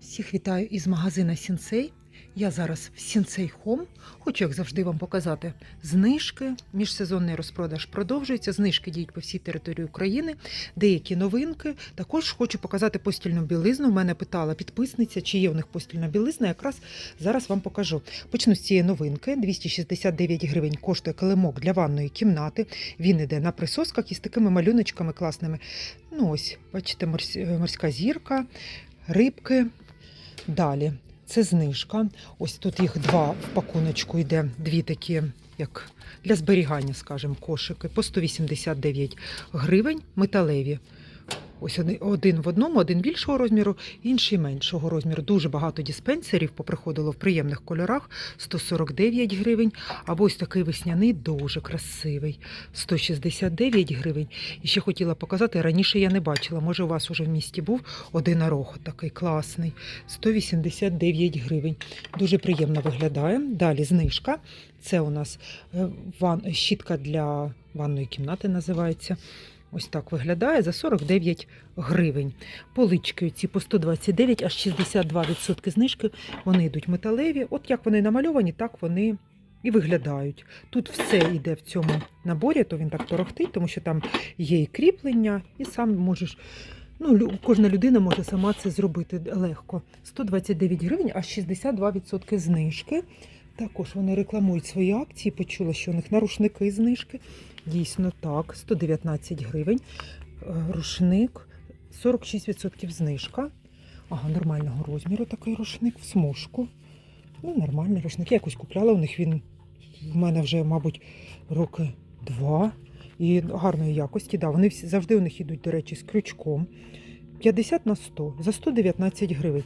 Всіх вітаю із магазина Сінсей. Я зараз в Сінсей Хом. Хочу, як завжди, вам показати знижки. Міжсезонний розпродаж продовжується. Знижки діють по всій території України. Деякі новинки. Також хочу показати постільну білизну. У мене питала підписниця, чи є у них постільна білизна. Якраз зараз вам покажу. Почну з цієї новинки. 269 гривень коштує килимок для ванної кімнати. Він іде на присосках із такими малюночками класними. Ну ось, бачите, морська зірка, рибки. Далі це знижка. Ось тут їх два в пакуночку йде, дві такі, як для зберігання, скажімо, кошики по 189 гривень металеві. Ось один- один в одному, один більшого розміру, інший меншого розміру. Дуже багато диспенсерів поприходило в приємних кольорах 149 гривень. Або ось такий весняний, дуже красивий 169 гривень. І ще хотіла показати, раніше я не бачила. Може, у вас уже в місті був одинорог такий класний. 189 гривень. Дуже приємно виглядає. Далі знижка. Це у нас е, щітка для ванної кімнати називається. Ось так виглядає за 49 гривень. Полички ці по 129, аж 62% знижки. Вони йдуть металеві. От як вони намальовані, так вони і виглядають. Тут все йде в цьому наборі, то він так торохтить, тому що там є і кріплення, і сам можеш. Ну, кожна людина може сама це зробити легко. 129 гривень, аж 62% знижки. Також вони рекламують свої акції. Почула, що у них на рушники знижки. Дійсно так, 119 гривень. Е, Рушник 46% знижка. Ага, нормального розміру такий рушник в смужку. Ну, нормальний рушник. Я якось купляла у них він в мене вже, мабуть, роки два. І гарної якості. Да, вони всі завжди у них йдуть, до речі, з крючком. 50 на 100 за 119 гривень.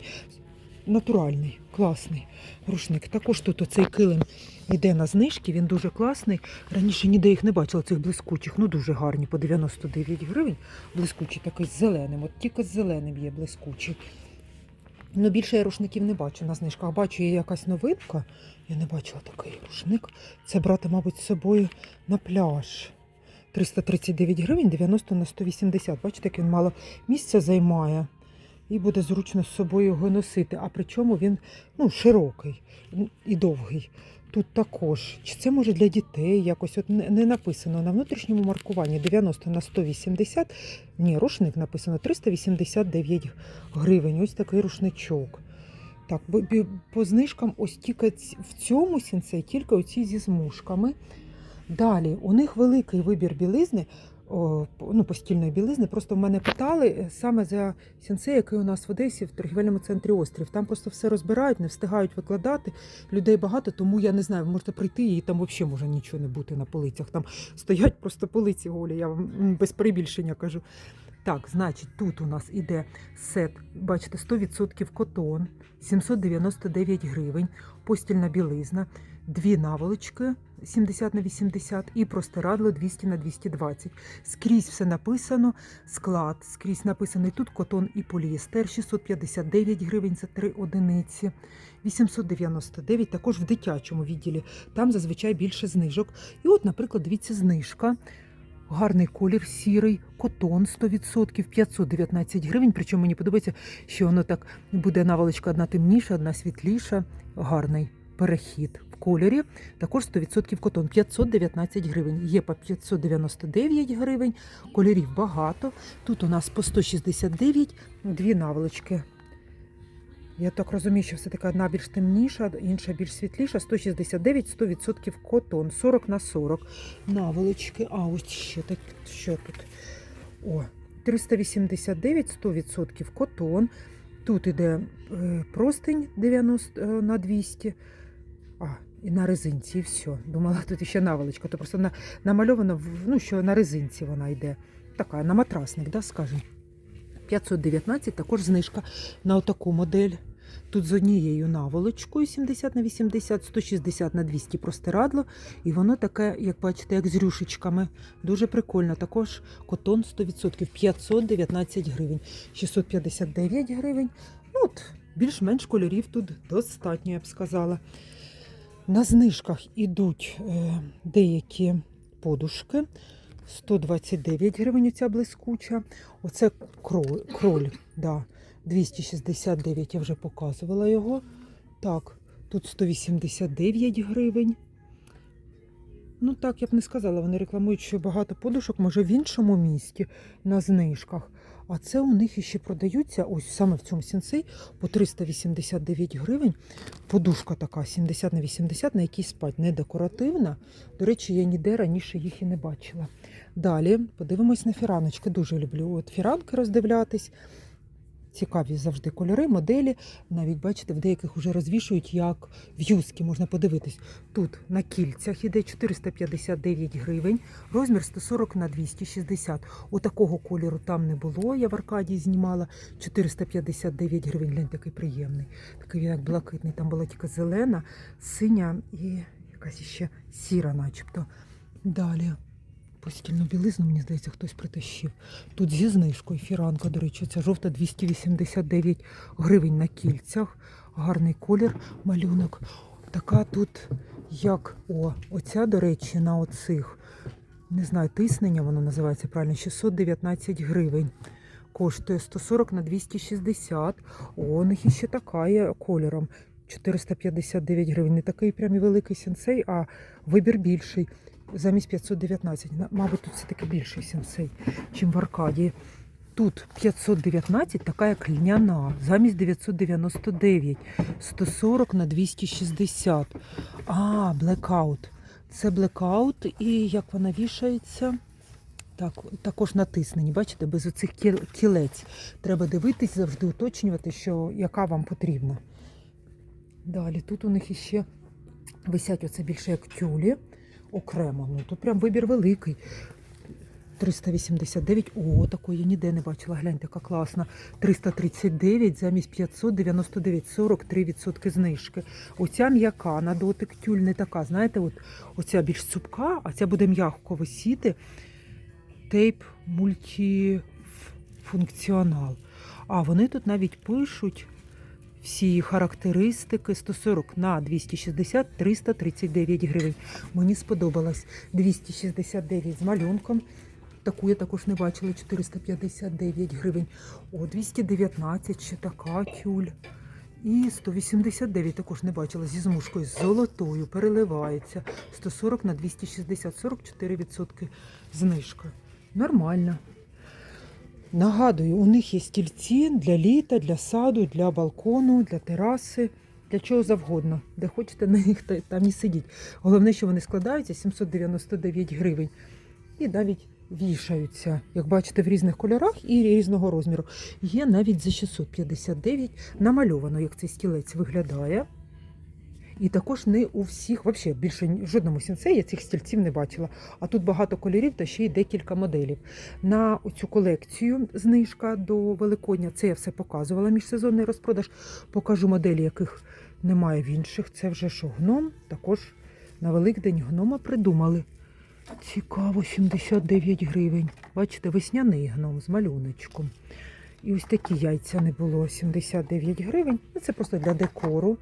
Натуральний, класний рушник. Також тут оцей килим йде на знижки, він дуже класний. Раніше ніде їх не бачила, цих блискучих. Ну дуже гарні, по 99 гривень. Блискучий такий з зеленим. От тільки з зеленим є блискучий. Ну, більше я рушників не бачу на знижках. Бачу, є якась новинка. Я не бачила такий рушник. Це брати, мабуть, з собою на пляж. 339 гривень, 90 на 180. Бачите, як він мало місця займає. І буде зручно з собою його носити. А причому він ну, широкий і довгий. Тут також. Чи це може для дітей якось от не написано на внутрішньому маркуванні 90 на 180. Ні, рушник написано 389 гривень. Ось такий рушничок. Так, по знижкам ось тільки в цьому сінцей, тільки оці зі змушками. Далі, у них великий вибір білизни, ну, постільної білизни. Просто в мене питали е, саме за сенсей, який у нас в Одесі в торгівельному центрі острів. Там просто все розбирають, не встигають викладати. Людей багато, тому я не знаю, ви можете прийти і там взагалі може нічого не бути на полицях. Там стоять просто полиці голі, я вам без перебільшення кажу. Так, значить, тут у нас іде сет, бачите, 100% котон, 799 гривень, постільна білизна, дві наволочки 70 на 80 і простирадло 200 на 220. Скрізь все написано, склад, скрізь написаний тут котон і поліестер, 659 гривень за три одиниці, 899, також в дитячому відділі, там зазвичай більше знижок. І от, наприклад, дивіться, знижка. Гарний колір, сірий, котон 100%, 519 гривень. Причому мені подобається, що воно так буде наволочка одна темніша, одна світліша. Гарний перехід в кольорі. Також 100% котон 519 гривень. Є по 599 гривень. Кольорів багато. Тут у нас по 169 дві наволочки. Я так розумію, що все таки одна більш темніша, інша більш світліша. 169, 100% котон, 40 на 40. Наволочки. А ось ще так, що тут? О, 389, 100% котон. Тут іде е, простень 90 е, на 200. А, і на резинці, і все. Думала, тут ще наволочка. То просто на, намальовано, ну, що на резинці вона йде. Така, на матрасник, да, скажімо. 519 також знижка на отаку модель. Тут з однією наволочкою 70 на 80, 160 на 200 простирадло. І воно таке, як бачите, як з рюшечками. Дуже прикольно. Також котон 100%, 519 гривень, 659 гривень. Ну, от, більш-менш кольорів тут достатньо, я б сказала. На знижках ідуть е, деякі подушки. 129 гривень ця блискуча. Оце кроль, кроль да. 269 я вже показувала його. Так, тут 189 гривень. Ну так, я б не сказала, вони рекламують, що багато подушок, може в іншому місті на знижках. А це у них іще продаються, ось саме в цьому сінцей, по 389 гривень. Подушка така 70 на 80, на якій спать, не декоративна. До речі, я ніде раніше їх і не бачила. Далі подивимось на фіраночки. Дуже люблю от фіранки роздивлятись. Цікаві завжди кольори, моделі. Навіть бачите, в деяких вже розвішують як в'юзки, можна подивитись. Тут на кільцях іде 459 гривень, розмір 140 на 260. Отакого кольору там не було. Я в Аркадії знімала 459 гривень. Глянь, такий приємний. Такий він як блакитний. Там була тільки зелена, синя і якась ще сіра, начебто. Далі. Постільну білизну, мені здається, хтось притащив. Тут зі знижкою фіранка, до речі, ця жовта 289 гривень на кільцях. Гарний колір, малюнок. Така тут, як о, оця, до речі, на оцих, не знаю, тиснення воно називається правильно, 619 гривень. Коштує 140 на 260. О, у них іще така є кольором. 459 гривень. Не такий прям великий сенсей, а вибір більший. Замість 519. Мабуть, тут все-таки більший сенсей, чим в Аркадії. Тут 519, така як льняна, замість 999, 140 на 260. А, блекаут. Це блекаут, і як вона вішається. Так, також натиснені, бачите, без оцих кіл- кілець. Треба дивитись, завжди уточнювати, що яка вам потрібна. Далі тут у них іще висять оце більше як тюлі окремо. Ну тут прям вибір великий. 389. О, такої я ніде не бачила. Гляньте, яка класна. 339 замість 599, 43% знижки. Оця м'яка на дотик тюль не така. Знаєте, от оця більш цупка, а ця буде м'яко висіти. Тейп мультифункціонал. А вони тут навіть пишуть всі характеристики 140 на 260 339 гривень. Мені сподобалось 269 з малюнком. Таку я також не бачила 459 гривень. О, 219 ще така тюль. І 189 також не бачила зі змушкою з золотою, переливається. 140 на 260, 44% знижка. Нормально. Нагадую, у них є стільці для літа, для саду, для балкону, для тераси, для чого завгодно. Де хочете на них та- там і сидіть. Головне, що вони складаються 799 гривень. І навіть вішаються, як бачите, в різних кольорах і різного розміру. Є навіть за 659 намальовано, як цей стілець виглядає. І також не у всіх, взагалі більше жодному сінцеї я цих стільців не бачила. А тут багато кольорів та ще й декілька моделів. На цю колекцію знижка до Великодня. Це я все показувала міжсезонний розпродаж. Покажу моделі, яких немає в інших. Це вже що гном. Також на Великдень гнома придумали. Цікаво, 79 гривень. Бачите, весняний гном з малюночком. І ось такі яйця не було 79 гривень. Ну, Це просто для декору.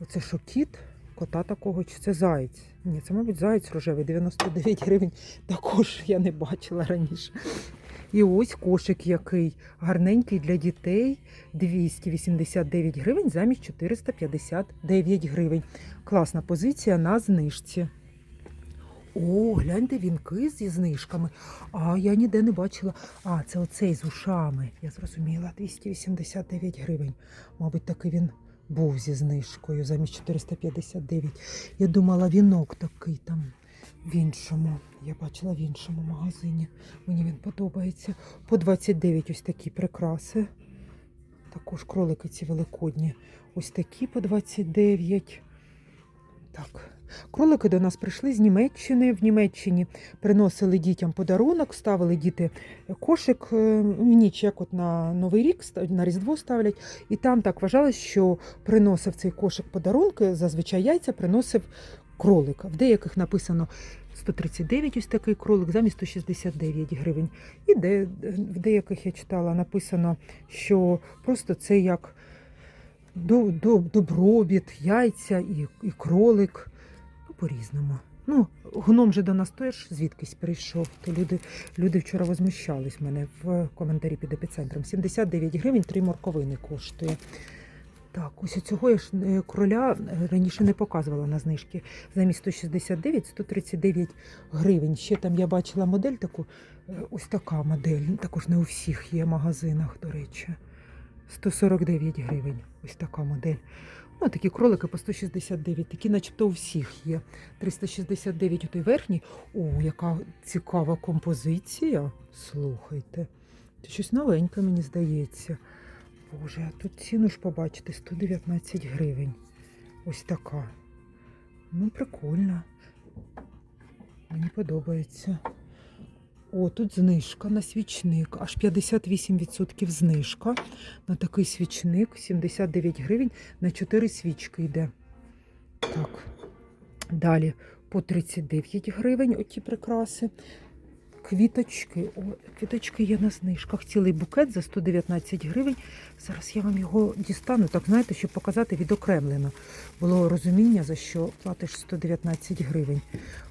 Оце що кіт, кота такого, чи це заєць? Ні, це, мабуть, заєць рожевий, 99 гривень. Також я не бачила раніше. І ось кошик який гарненький для дітей 289 гривень замість 459 гривень. Класна позиція на знижці. О, гляньте вінки зі знижками. А я ніде не бачила. А, це оцей з ушами. Я зрозуміла, 289 гривень. Мабуть, такий він був зі знижкою замість 459. Я думала, вінок такий там в іншому. Я бачила в іншому магазині. Мені він подобається. По 29 ось такі прикраси. Також кролики ці великодні. Ось такі по 29. Так. Кролики до нас прийшли з Німеччини. В Німеччині приносили дітям подарунок, ставили діти кошик е, в ніч, як от на Новий рік, на Різдво ставлять. І там так вважалось, що приносив цей кошик подарунки, зазвичай яйця приносив кролик. В деяких написано 139 ось такий кролик, замість 169 гривень. І де, в деяких я читала написано, що просто це як до, до, добробіт, яйця і, і кролик. По-різному. Ну, гном же до нас теж звідкись прийшов. То люди, люди вчора возмущались в мене в коментарі під епіцентром. 79 гривень, три морковини коштує. Так, ось цього я ж е, кроля е, раніше не показувала на знижки. Замість 169, 139 гривень. Ще там я бачила модель таку, е, ось така модель. Також не у всіх є магазинах, до речі. 149 гривень. Ось така модель. Ну, такі кролики по 169, такі начебто у всіх є. 369 у той верхній. О, яка цікава композиція. Слухайте. Це щось новеньке, мені здається. Боже, а тут ціну ж побачите 119 гривень. Ось така. Ну, прикольно. Мені подобається. О, тут знижка на свічник. Аж 58% знижка. На такий свічник 79 гривень на 4 свічки йде. Так. Далі по 39 гривень оті прикраси. Квіточки. О, квіточки є на знижках. Цілий букет за 119 гривень. Зараз я вам його дістану, так знаєте, щоб показати відокремлено. Було розуміння, за що платиш 119 гривень.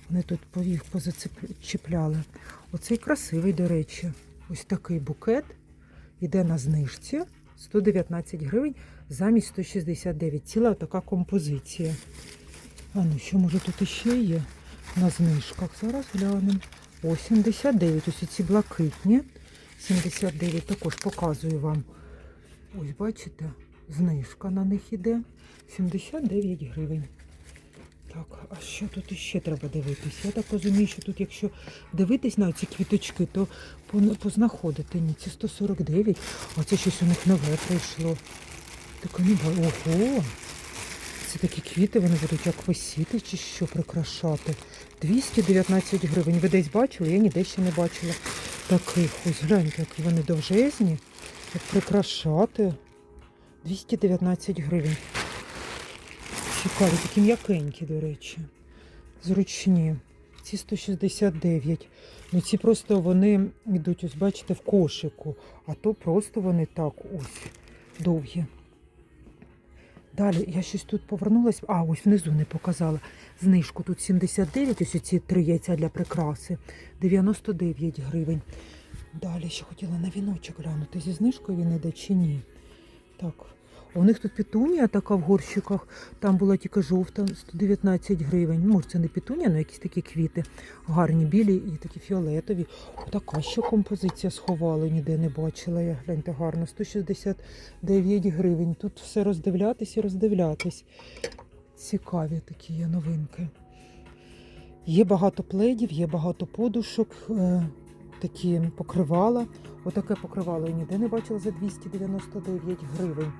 Вони тут їх позачіпляли. Оцей красивий, до речі. Ось такий букет. Іде на знижці 119 гривень замість 169. Ціла така композиція. А ну що може тут іще є на знижках? Зараз глянемо. О, 79. Ось ці блакитні. 79 також показую вам. Ось, бачите, знижка на них іде. 79 гривень. Так, а що тут іще треба дивитись? Я так розумію, що тут, якщо дивитись на ці квіточки, то познаходите. Ні, це 149, а це щось у них нове прийшло. Таке не Ого! Це такі квіти, вони будуть як висіти чи що прикрашати. 219 гривень. Ви десь бачили? Я ніде ще не бачила таких. Ось гляньте, які вони довжезні. Як прикрашати. 219 гривень. Цікаві, такі м'якенькі, до речі. Зручні. Ці 169. Ну ці просто вони йдуть, ось бачите, в кошику, а то просто вони так ось довгі. Далі я щось тут повернулася. А, ось внизу не показала. Знижку тут 79, ось ці три яйця для прикраси. 99 гривень. Далі ще хотіла на віночок глянути. Зі знижкою він іде чи ні. Так. У них тут петунія така в горщиках. Там була тільки жовта, 119 гривень. Може, це не петунія, але якісь такі квіти. Гарні, білі і такі фіолетові. Така ще композиція сховала, ніде не бачила. Я гляньте гарно. 169 гривень. Тут все роздивлятись і роздивлятись. Цікаві такі є новинки. Є багато пледів, є багато подушок, е, такі покривала. Отаке покривало я ніде не бачила за 299 гривень.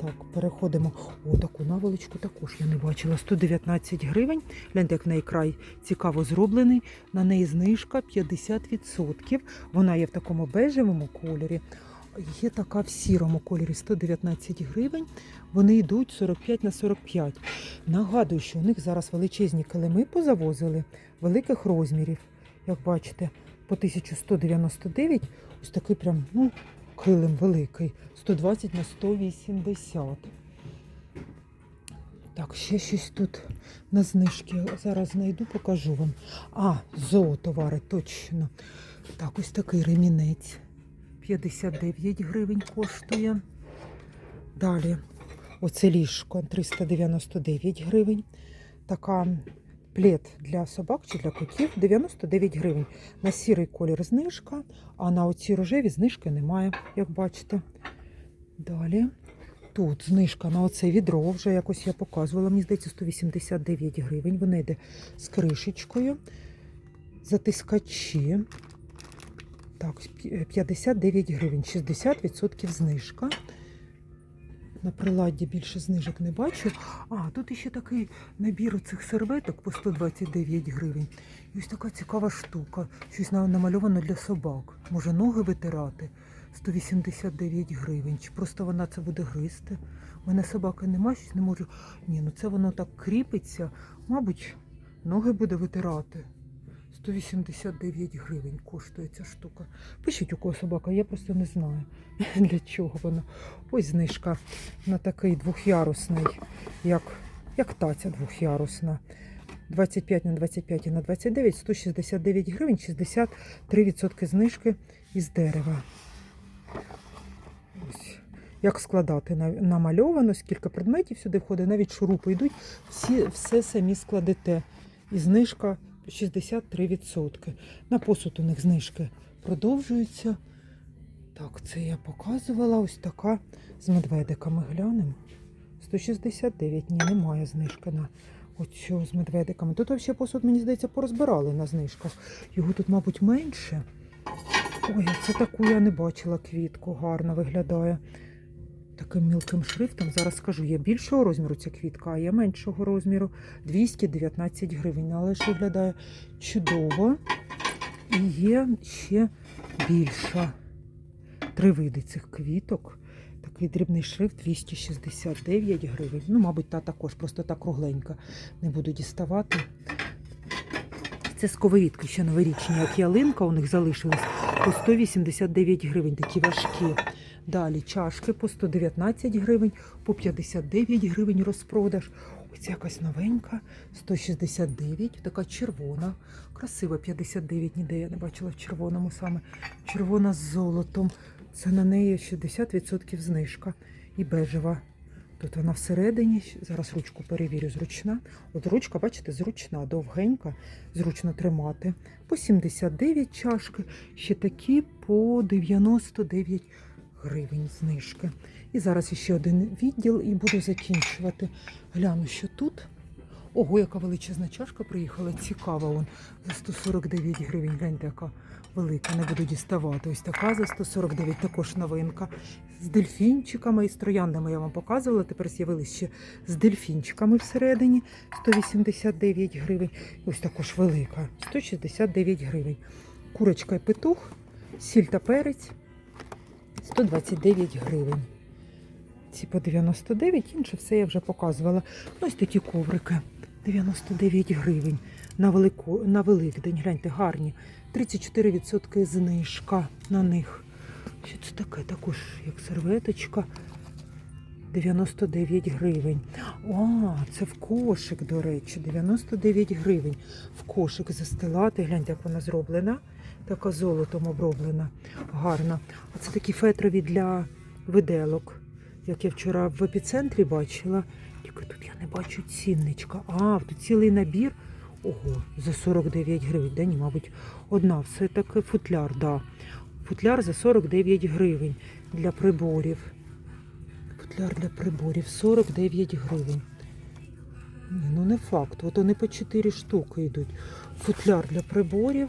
Так, переходимо. О, таку наволочку також я не бачила. 119 гривень. Гляньте, як в неї край цікаво зроблений. На неї знижка 50%. Вона є в такому бежевому кольорі. Є така в сірому кольорі 119 гривень. Вони йдуть 45 на 45. Нагадую, що у них зараз величезні килими позавозили великих розмірів. Як бачите, по 1199. Ось такий прям, ну, килим великий. 120 на 180. Так, ще щось тут на знижки. Зараз знайду, покажу вам. А, зоотовари, точно. Так, ось такий ремінець. 59 гривень коштує. Далі, оце ліжко 399 гривень. Така плед для собак чи для котів 99 гривень. На сірий колір знижка, а на оці рожеві знижки немає, як бачите. Далі. Тут знижка на оце відро, вже якось я показувала, мені здається, 189 гривень. Воно йде з кришечкою. Затискачі. Так, 59 гривень, 60% знижка. На приладді більше знижок не бачу. А, тут іще такий набір цих серветок по 129 гривень. І ось така цікава штука. Щось намальовано для собак. Може ноги витирати. 189 гривень. Чи просто вона це буде гризти? У мене собаки нема, щось не можу. Ні, ну це воно так кріпиться. Мабуть, ноги буде витирати. 189 гривень коштує ця штука. Пишіть у кого собака, я просто не знаю для чого вона. Ось знижка на такий двохярусний, як, як таця двохярусна. 25 на 25 і на 29 169 гривень, 63% знижки із дерева. Ось. Як складати намальовано, скільки предметів сюди входить, навіть шурупи йдуть, всі, все самі складете. І знижка 63%. На посуд у них знижки продовжуються. Так, це я показувала. Ось така з медведиками глянемо. 169. Ні, немає знижки на оцю з медведиками. Тут взагалі посуд, мені здається, порозбирали на знижках. Його тут, мабуть, менше. Ой, це таку я не бачила квітку, гарно виглядає. Таким мілким шрифтом. Зараз скажу, є більшого розміру ця квітка, а є меншого розміру 219 гривень. Але ж виглядає чудово. І є ще більша. Три види цих квіток. Такий дрібний шрифт 269 гривень. Ну, мабуть, та також, просто та кругленька. Не буду діставати. Це сковорідки ще новорічні, як ялинка у них залишились по 189 гривень, такі важкі. Далі чашки по 119 гривень, по 59 гривень розпродаж. Ось якась новенька, 169, така червона, красива 59, ніде я не бачила в червоному саме. Червона з золотом. Це на неї 60% знижка. І бежева. Тут вона всередині. Зараз ручку перевірю, зручна. От ручка, бачите, зручна, довгенька, зручно тримати. По 79 чашки, ще такі по 99 гривень знижки. І зараз ще один відділ і буду закінчувати. Гляну, що тут. Ого, яка величезна чашка приїхала. Цікава вон за 149 гривень. Гляньте, яка велика. Не буду діставати. Ось така за 149, також новинка. З дельфінчиками і з трояндами я вам показувала. Тепер з'явилися ще з дельфінчиками всередині 189 гривень. Ось також велика 169 гривень. Курочка і петух, сіль та перець 129 гривень. Ці по 99, інше все я вже показувала. Ось такі коврики 99 гривень на, велику, на Великдень. Гляньте, гарні. 34% знижка на них. Що це таке? Також як серветочка. 99 гривень. А, це в кошик, до речі, 99 гривень. В кошик застилати. Гляньте, як вона зроблена. Така золотом оброблена. Гарна. А це такі фетрові для виделок. Як я вчора в епіцентрі бачила. Тільки тут я не бачу цінничка. А, тут цілий набір. Ого, за 49 гривень. Да ні, мабуть, одна. Все таки футляр, да. Футляр за 49 гривень для приборів. Футляр для приборів 49 гривень. Ні, ну не факт. От вони по 4 штуки йдуть. Футляр для приборів.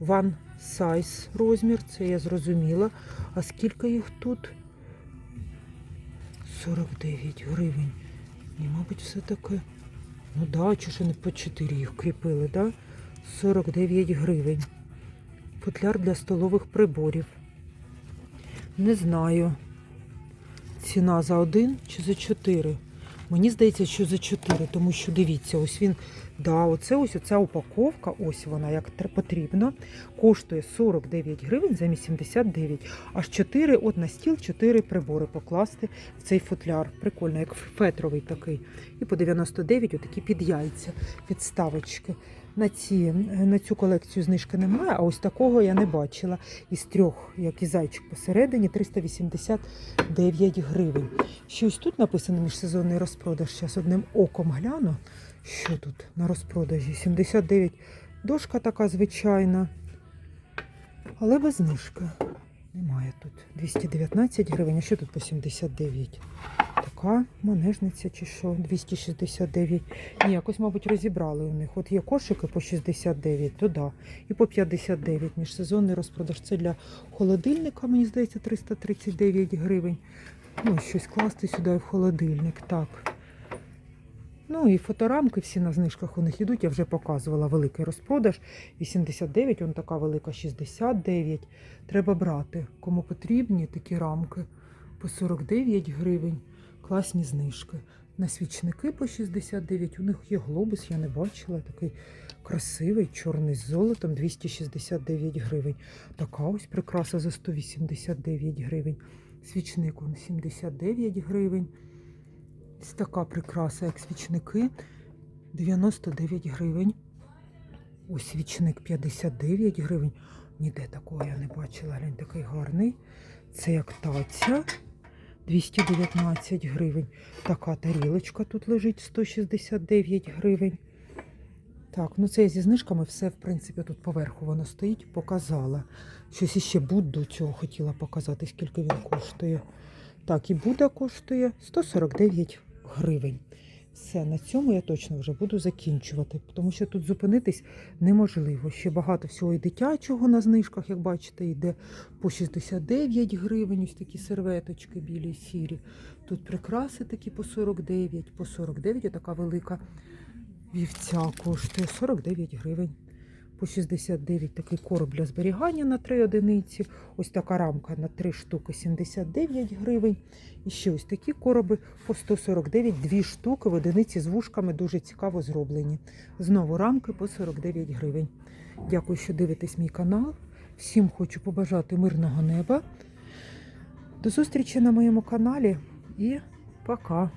One size розмір, це я зрозуміла. А скільки їх тут? 49 гривень. Ні, мабуть, все таки. Ну да, чи ж вони по 4 їх кріпили, да? 49 гривень. Футляр для столових приборів. Не знаю. Ціна за один чи за чотири? Мені здається, що за чотири, тому що дивіться, ось він, да, оце ось оця упаковка, ось вона як тр- потрібно, коштує 49 гривень замість 79. Аж 4, от на стіл 4 прибори покласти в цей футляр. Прикольно, як фетровий такий. І по 99 отакі під яйця, підставочки. На, ці, на цю колекцію знижки немає, а ось такого я не бачила. Із трьох, як і зайчик посередині, 389 гривень. Ще ось тут написано міжсезонний розпродаж. Зараз одним оком гляну. Що тут на розпродажі? 79 дошка така звичайна, але без знижки. Немає тут. 219 гривень, а що тут по 79? Така манежниця чи що? 269. Ні, якось, мабуть, розібрали у них. От є кошики по 69, то да. І по 59 міжсезонний розпродаж. Це для холодильника, мені здається, 339 гривень. Ну, щось класти сюди в холодильник. Так. Ну і фоторамки всі на знижках у них йдуть. Я вже показувала великий розпродаж. 89, он така велика 69. Треба брати. Кому потрібні такі рамки по 49 гривень. Класні знижки. На свічники по 69. У них є глобус, я не бачила. Такий красивий, чорний з золотом, 269 гривень. Така ось прикраса за 189 гривень. Свічник он 79 гривень. Ось така прикраса, як свічники. 99 гривень. Ось свічник 59 гривень. Ніде такого я не бачила. Глянь, такий гарний. Це як таця. 219 гривень. Така тарілочка тут лежить 169 гривень. Так, ну це я зі знижками все, в принципі, тут поверху воно стоїть, показала. Щось іще Будду цього хотіла показати, скільки він коштує. Так, і Будда коштує 149 гривень. Все, на цьому я точно вже буду закінчувати, тому що тут зупинитись неможливо. Ще багато всього і дитячого на знижках, як бачите, йде по 69 гривень. Ось такі серветочки білі, сірі. Тут прикраси такі по 49, по 49, така велика вівця коштує 49 гривень. По 69 такий короб для зберігання на 3 одиниці. Ось така рамка на 3 штуки 79 гривень. І ще ось такі короби по 149, дві штуки в одиниці з вушками дуже цікаво зроблені. Знову рамки по 49 гривень. Дякую, що дивитесь мій канал. Всім хочу побажати мирного неба. До зустрічі на моєму каналі і пока!